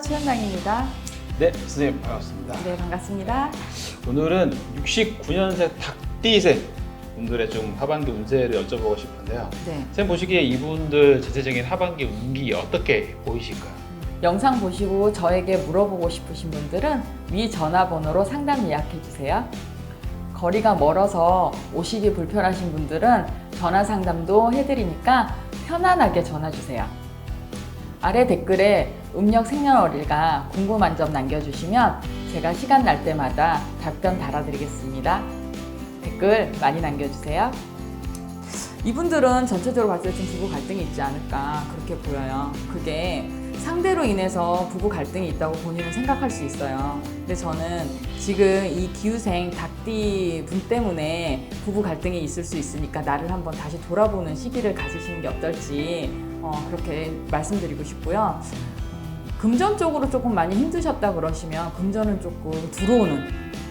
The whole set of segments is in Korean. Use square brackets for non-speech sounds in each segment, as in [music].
최현당입니다. 네, 선생님 반갑습니다. 네, 반갑습니다. 오늘은 69년생 닭띠생 분들의 좀 하반기 운세를 여쭤보고 싶은데요. 네. 선생님 보시기에 이분들 전체적인 하반기 운기 어떻게 보이실까요? 영상 보시고 저에게 물어보고 싶으신 분들은 위 전화번호로 상담 예약해 주세요. 거리가 멀어서 오시기 불편하신 분들은 전화 상담도 해드리니까 편안하게 전화 주세요. 아래 댓글에 음력 생년월일과 궁금한 점 남겨주시면 제가 시간 날 때마다 답변 달아드리겠습니다. 댓글 많이 남겨주세요. 이분들은 전체적으로 봤을 때 좀 부부 갈등이 있지 않을까 그렇게 보여요. 그게 상대로 인해서 부부 갈등이 있다고 본인은 생각할 수 있어요. 근데 저는 지금 이 기후생 닭띠 분 때문에 부부 갈등이 있을 수 있으니까 나를 한번 다시 돌아보는 시기를 가지시는 게 어떨지 어, 그렇게 말씀드리고 싶고요. 음, 금전적으로 조금 많이 힘드셨다 그러시면 금전은 조금 들어오는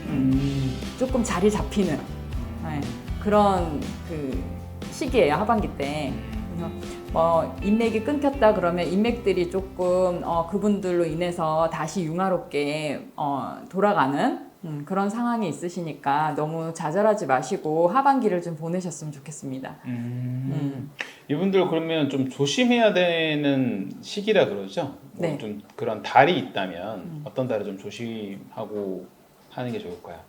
음, 조금 자리 잡히는 네, 그런 그 시기예요 하반기 때. 그래서 뭐 인맥이 끊겼다 그러면 인맥들이 조금 어, 그분들로 인해서 다시 융화롭게 어, 돌아가는 음, 그런 상황이 있으시니까 너무 좌절하지 마시고 하반기를 좀 보내셨으면 좋겠습니다. 음. 이분들 그러면 좀 조심해야 되는 시기라 그러죠? 뭐 네. 음. 좀 그런 달이 있다면 어떤 달을 좀 조심하고 하는 게 좋을까요?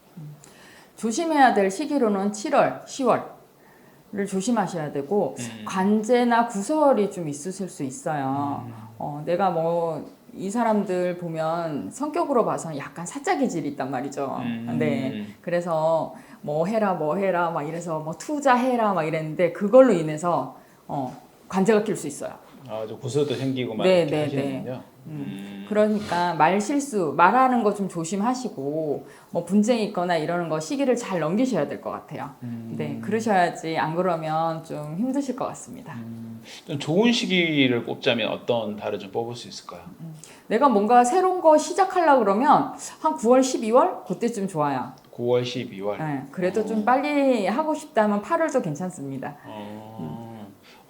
조심해야 될 시기로는 7월, 10월을 조심하셔야 되고 음. 관제나 구설이 좀 있으실 수 있어요. 어, 내가 뭐 이 사람들 보면 성격으로 봐서 약간 사짜 기질이 있단 말이죠. 음. 네. 그래서 뭐 해라 뭐 해라 막 이래서 뭐 투자해라 막 이랬는데 그걸로 인해서 어, 관제가 낄 수 있어요. 아주 구설도 생기고 막 네, 이렇게 네, 하시는군요. 음. 그러니까 말 실수, 말하는 거 좀 조심하시고 뭐 분쟁이 있거나 이러는 거 시기를 잘 넘기셔야 될 것 같아요. 음. 네, 그러셔야지 안 그러면 좀 힘드실 것 같습니다. 좀 좋은 시기를 꼽자면 어떤 달을 좀 뽑을 수 있을까요? 내가 뭔가 새로운 거 시작하려고 그러면 한 9월, 12월 그때쯤 좋아요. 9월, 12월. 네, 그래도 좀 빨리 하고 싶다면 8월도 괜찮습니다. 어,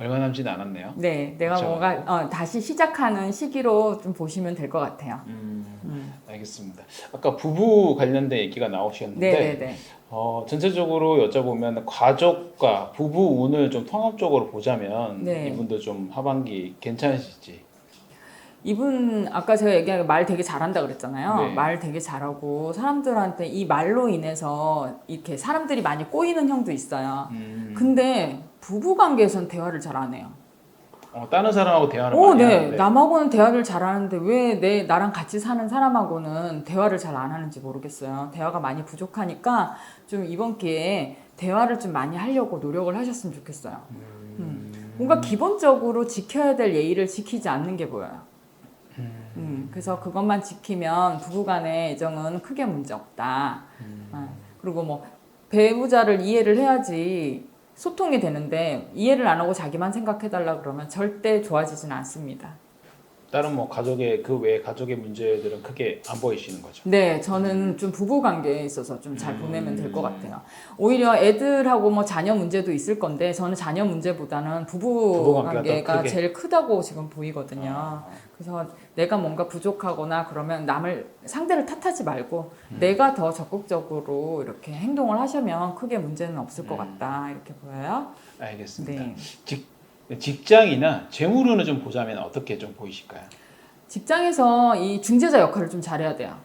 얼마 남지는 않았네요. 네, 내가 그쵸. 뭔가 어, 다시 시작하는 시기로 좀 보시면 될 것 같아요. 음, 음. 알겠습니다. 아까 부부 관련된 얘기가 나오셨는데 네, 네, 네. 어, 전체적으로 여쭤보면 가족과 부부 운을 좀 통합적으로 보자면 네. 이분도 좀 하반기 괜찮으실지. 이분 아까 제가 얘기한 말 되게 잘한다 그랬잖아요. 네. 말 되게 잘하고 사람들한테 이 말로 인해서 이렇게 사람들이 많이 꼬이는 형도 있어요. 음, 근데 부부 관계에선 대화를 잘 안 해요. 어, 다른 사람하고 대화를 어, 많이 네. 하는데 남하고는 대화를 잘 하는데 왜 내 나랑 같이 사는 사람하고는 대화를 잘 안 하는지 모르겠어요. 대화가 많이 부족하니까 좀 이번 기회에 대화를 좀 많이 하려고 노력을 하셨으면 좋겠어요. 음. 뭔가 기본적으로 지켜야 될 예의를 지키지 않는 게 보여요. 음, 그래서 그것만 지키면 부부간의 애정은 크게 문제 없다. 아, 그리고 뭐 배우자를 이해를 해야지 소통이 되는데 이해를 안 하고 자기만 생각해달라 그러면 절대 좋아지진 않습니다. 다른 뭐 가족의 그외 가족의 문제들은 크게 안 보이시는 거죠. 네, 저는 좀 부부 관계에 있어서 좀 잘 보내면 될 것 같아요. 오히려 애들하고 뭐 자녀 문제도 있을 건데 저는 자녀 문제보다는 부부, 부부 관계가. 제일 크다고 지금 보이거든요. 아. 그래서 내가 뭔가 부족하거나 그러면 남을 상대를 탓하지 말고 음. 내가 더 적극적으로 이렇게 행동을 하시면 크게 문제는 없을 것 음. 같다 이렇게 보여요. 알겠습니다. 네. 직, 직장이나 재물운을 좀 보자면 어떻게 좀 보이실까요? 직장에서 이 중재자 역할을 좀 잘해야 돼요.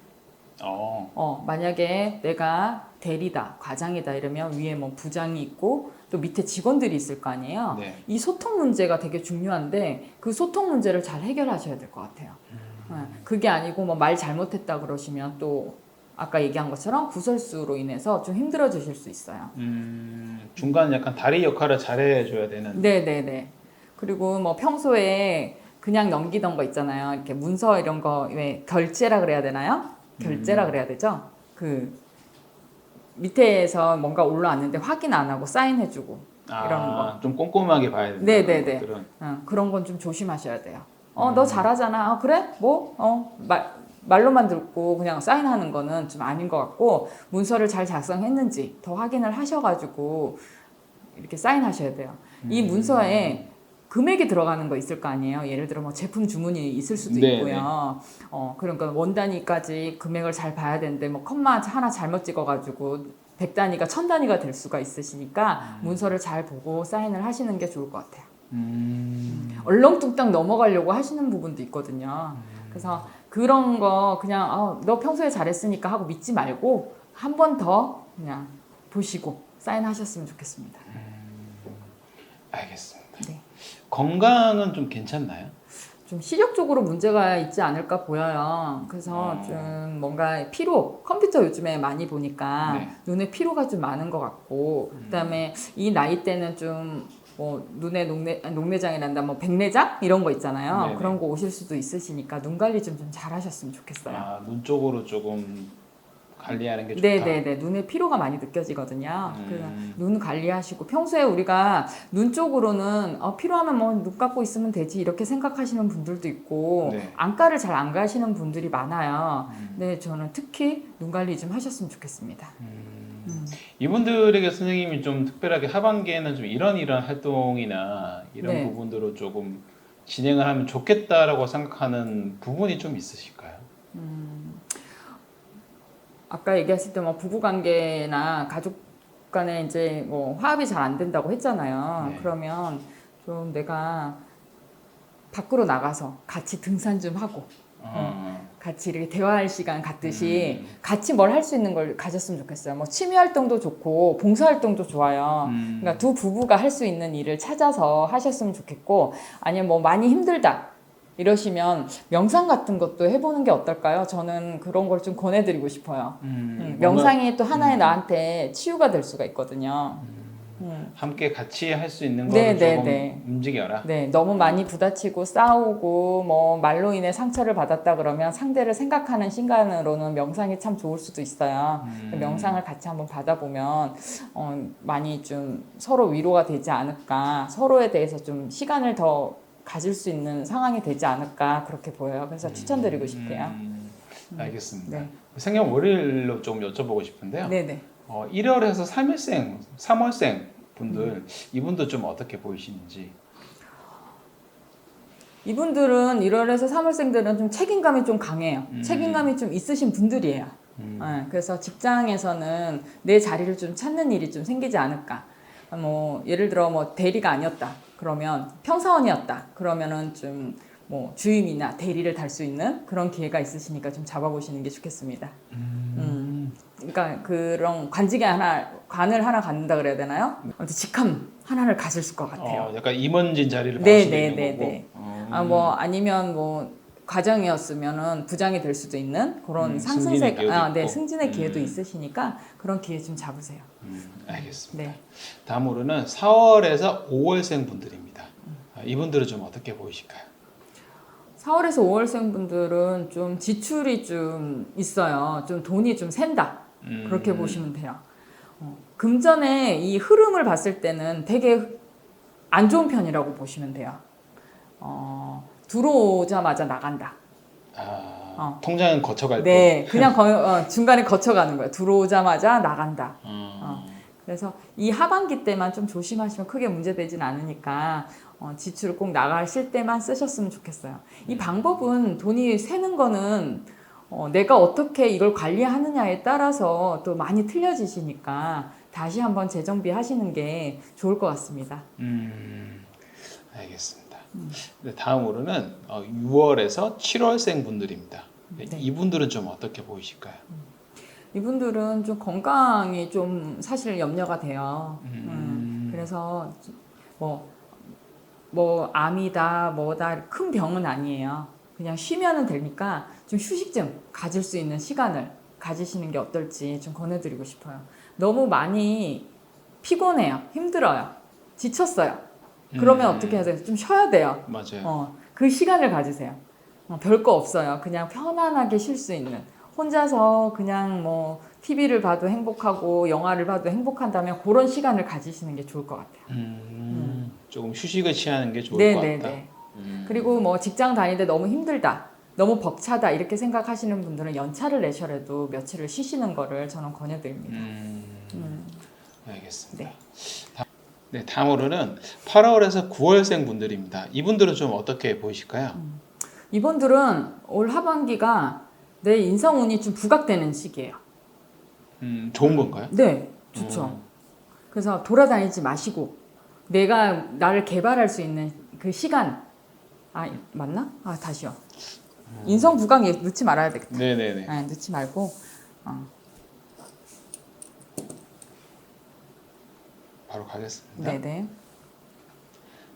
어, 어, 만약에 내가 대리다, 과장이다 이러면 위에 뭐 부장이 있고 또 밑에 직원들이 있을 거 아니에요. 네. 이 소통 문제가 되게 중요한데 그 소통 문제를 잘 해결하셔야 될 것 같아요. 네, 그게 아니고 뭐 말 잘못했다 그러시면 또 아까 얘기한 것처럼 구설수로 인해서 좀 힘들어지실 수 있어요. 음, 중간 약간 다리 역할을 잘해줘야 되는. 네, 네, 네. 그리고 뭐 평소에 그냥 넘기던 거 있잖아요. 이렇게 문서 이런 거 왜 결제라 그래야 되나요? 결제라 그래야 되죠. 그 밑에서 뭔가 올라왔는데 확인 안 하고 사인해주고 이런 거. 아, 좀 꼼꼼하게 봐야 된다. 네, 네, 네. 어, 그런 건 좀 조심하셔야 돼요. 어, 너 잘하잖아. 어, 그래? 뭐? 어, 말, 말로만 듣고 그냥 사인하는 거는 좀 아닌 것 같고 문서를 잘 작성했는지 더 확인을 하셔가지고 이렇게 사인하셔야 돼요. 이 문서에 금액이 들어가는 거 있을 거 아니에요. 예를 들어 뭐 제품 주문이 있을 수도 네, 있고요. 어 그러니까 원 단위까지 금액을 잘 봐야 되는데 뭐 컴마 하나 잘못 찍어가지고 100단위가 1000단위가 될 수가 있으시니까 문서를 잘 보고 사인을 하시는 게 좋을 것 같아요. 음. 얼렁뚱땅 넘어가려고 하시는 부분도 있거든요. 그래서 그런 거 그냥 어, 너 평소에 잘했으니까 하고 믿지 말고 한 번 더 그냥 보시고 사인하셨으면 좋겠습니다. 알겠습니다. 네. 건강은 좀 괜찮나요? 좀 시력적으로 문제가 있지 않을까 보여요. 그래서 어. 좀 뭔가 피로, 컴퓨터 요즘에 많이 보니까 네. 눈에 피로가 좀 많은 것 같고, 그다음에 이 나이 때는 좀 뭐 눈에 녹내 아니, 녹내장이란다, 뭐 백내장 이런 거 있잖아요. 네네. 그런 거 오실 수도 있으시니까 눈 관리 좀 좀 잘하셨으면 좋겠어요. 아, 눈 쪽으로 조금 관리하는 게 좋다. 네네네 눈에 피로가 많이 느껴지거든요. 음. 그래서 눈 관리하시고 평소에 우리가 눈 쪽으로는 어, 필요하면 뭐 눈 감고 있으면 되지 이렇게 생각하시는 분들도 있고 네. 안과를 잘 안 가시는 분들이 많아요. 음. 네 저는 특히 눈 관리 좀 하셨으면 좋겠습니다. 음. 음. 이분들에게 선생님이 좀 특별하게 하반기에는 좀 이런 이런 활동이나 이런 네. 부분들로 조금 진행을 하면 좋겠다라고 생각하는 부분이 좀 있으실까요? 아까 얘기하실 때 뭐 부부 관계나 가족 간에 이제 뭐 화합이 잘 안 된다고 했잖아요. 네. 그러면 좀 내가 밖으로 나가서 같이 등산 좀 하고 어. 같이 이렇게 대화할 시간 갖듯이 음. 같이 뭘 할 수 있는 걸 가졌으면 좋겠어요. 뭐 취미 활동도 좋고 봉사 활동도 좋아요. 음. 그러니까 두 부부가 할 수 있는 일을 찾아서 하셨으면 좋겠고 아니면 뭐 많이 힘들다 이러시면 명상 같은 것도 해보는 게 어떨까요? 저는 그런 걸 좀 권해드리고 싶어요. 음. 음, 명상이 또 하나의 음. 나한테 치유가 될 수가 있거든요. 음. 함께 같이 할 수 있는 네, 거를 네, 조금 네. 움직여라. 네, 너무 많이 부다치고 싸우고 뭐 말로 인해 상처를 받았다 그러면 상대를 생각하는 시간으로는 명상이 참 좋을 수도 있어요. 음. 명상을 같이 한번 받아보면 어, 많이 좀 서로 위로가 되지 않을까, 서로에 대해서 좀 시간을 더 가질 수 있는 상황이 되지 않을까 그렇게 보여요. 그래서 추천드리고 싶대요. 음. 알겠습니다. 네, 생년 월일로 좀 여쭤보고 싶은데요. 네, 네. 어, 1월에서 3일생, 3월생 분들 음. 이분도 좀 어떻게 보이시는지. 이분들은 1월에서 3월생들은 좀 책임감이 좀 강해요. 음. 책임감이 좀 있으신 분들이에요. 음. 네, 그래서 직장에서는 내 자리를 좀 찾는 일이 좀 생기지 않을까. 뭐 예를 들어 뭐 대리가 아니었다. 그러면 평사원이었다. 그러면은 좀 뭐 주임이나 대리를 달 수 있는 그런 기회가 있으시니까 좀 잡아보시는 게 좋겠습니다. 음. 그러니까 그런 관직에 하나 관을 하나 갖는다 그래야 되나요? 아무튼 직함 하나를 가질 것 같아요. 어, 약간 임원진 자리를 네, 받을 네, 있는 네, 거고. 네. 어, 아뭐 아니면 뭐 과정이었으면은 부장이 될 수도 있는 그런 음, 상승세 승진의 기회도 아, 네, 있고. 승진의 기회도 음. 있으시니까 그런 기회 좀 잡으세요. 음, 알겠습니다. 네. 다음으로는 4월에서 5월생 분들입니다. 아, 이분들은 좀 어떻게 보이실까요? 4월에서 5월생 분들은 좀 지출이 좀 있어요. 좀 돈이 좀 샌다. 음, 그렇게 보시면 돼요. 어, 금전의 이 흐름을 봤을 때는 되게 안 좋은 편이라고 보시면 돼요. 어, 들어오자마자 나간다. 아, 어. 통장은 거쳐갈 네, 그냥 [laughs] 거- 어, 중간에 거쳐가는 거예요. 들어오자마자 나간다. 거. 어. 어. 그래서 이 하반기 때만 좀 조심하시면 크게 문제되진 않으니까 어, 지출을 꼭 나가실 때만 쓰셨으면 좋겠어요. 이 방법은 돈이 새는 거는 어, 내가 어떻게 이걸 관리하느냐에 따라서 또 많이 틀려지시니까 다시 한번 재정비 하시는 게 좋을 것 같습니다. 음, 알겠습니다. 음. 네, 다음으로는 어, 6월에서 7월생 분들입니다. 네, 네. 이분들은 좀 어떻게 보이실까요? 이분들은 좀 건강이 좀 사실 염려가 돼요. 음. 음, 그래서 뭐, 뭐 암이다 뭐다 큰 병은 아니에요. 그냥 쉬면은 되니까 좀 휴식 좀 가질 수 있는 시간을 가지시는 게 어떨지 좀 권해드리고 싶어요. 너무 많이 피곤해요. 힘들어요. 지쳤어요. 그러면 음. 어떻게 해야 돼요? 좀 쉬어야 돼요. 맞아요. 어, 그 시간을 가지세요. 어, 별거 없어요. 그냥 편안하게 쉴 수 있는. 혼자서 그냥 뭐 TV를 봐도 행복하고 영화를 봐도 행복한다면 그런 시간을 가지시는 게 좋을 것 같아요. 음, 조금 휴식을 취하는 게 좋을 네, 것 네, 같다. 네. 음. 그리고 뭐 직장 다니는데 너무 힘들다. 너무 벅차다 이렇게 생각하시는 분들은 연차를 내셔라도 며칠을 쉬시는 거를 저는 권해드립니다. 음, 음, 알겠습니다. 네. 네, 다음으로는 8월에서 9월생 분들입니다. 이분들은 좀 어떻게 보이실까요? 이분들은 올 하반기가 내 인성 운이 좀 부각되는 시기예요. 음, 좋은 건가요? 네, 좋죠. 음. 그래서 돌아다니지 마시고 내가 나를 개발할 수 있는 그 시간 아 맞나? 아 다시요. 인성 부각에 넣지 말아야 되겠다. 네네네. 네, 넣지 말고 바로 가겠습니다. 네네.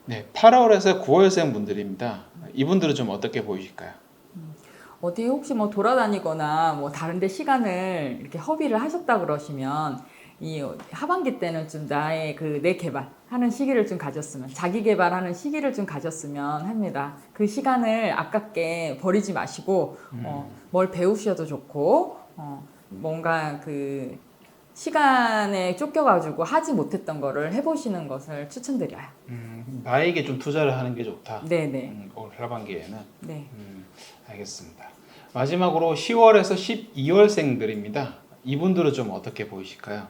네, 8월에서 9월생 분들입니다. 이분들은 좀 어떻게 보이실까요? 어디 혹시 뭐 돌아다니거나 뭐 다른데 시간을 이렇게 허비를 하셨다 그러시면 이 하반기 때는 좀 나의 그 내 개발하는 시기를 좀 가졌으면 자기 개발하는 시기를 좀 가졌으면 합니다. 그 시간을 아깝게 버리지 마시고 어, 뭘 배우셔도 좋고 어, 뭔가 그 시간에 쫓겨가지고 하지 못했던 거를 해보시는 것을 추천드려요. 음, 나에게 좀 투자를 하는 게 좋다. 네네. 음, 올 하반기에는 네. 음, 알겠습니다. 마지막으로 10월에서 12월생들입니다. 이분들은 좀 어떻게 보이실까요?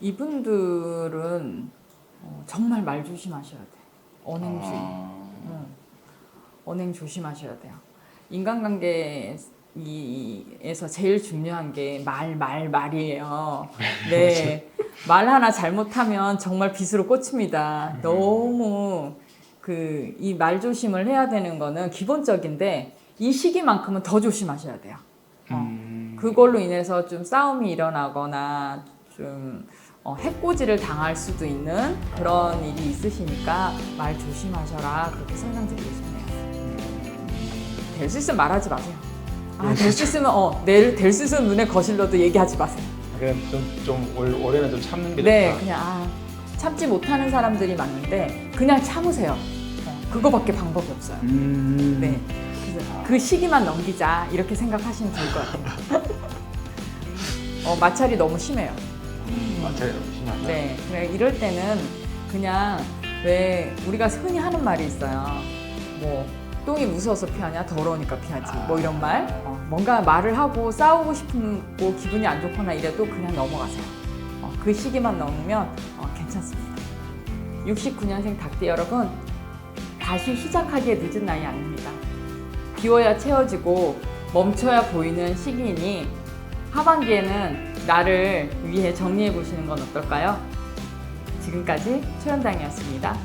이분들은 어, 정말 말 조심하셔야 돼. 언행주의. 아, 응. 언행 조심하셔야 돼요. 인간관계에서 제일 중요한 게 말, 말, 말이에요. [laughs] 네. 말 하나 잘못하면 정말 빚으로 꽂힙니다. 너무 그 이 말 조심을 해야 되는 거는 기본적인데 이 시기만큼은 더 조심하셔야 돼요. 어. 음, 그걸로 인해서 좀 싸움이 일어나거나 좀 어, 해코지를 당할 수도 있는 그런 일이 있으시니까 말 조심하셔라 그렇게 설명드리고 싶네요. 될 수 있으면 말하지 마세요. 아, 될 수 있으면 어, 될수 있으면 눈에 거실러도 얘기하지 마세요. 그냥 좀, 좀 올, 올해는 좀 참는 게 네, 좋다. 그냥 아, 참지 못하는 사람들이 많은데 그냥 참으세요. 어, 그거밖에 방법이 없어요. 음, 네. 그래서 그 시기만 넘기자 이렇게 생각하시면 좋을 것 같아요. [laughs] 어, 마찰이 너무 심해요. 음, 맞아요. 네, 그래 이럴 때는 그냥 왜 우리가 흔히 하는 말이 있어요. 뭐 똥이 무서워서 피하냐, 더러우니까 피하지. 뭐 이런 말. 어, 뭔가 말을 하고 싸우고 싶고 기분이 안 좋거나 이래도 그냥 넘어가세요. 어, 그 시기만 넘으면 어, 괜찮습니다. 69년생 닭띠 여러분, 다시 시작하기에 늦은 나이 아닙니다. 비워야 채워지고 멈춰야 보이는 시기이니 하반기에는 나를 위해 정리해 보시는 건 어떨까요? 지금까지 초연당이었습니다.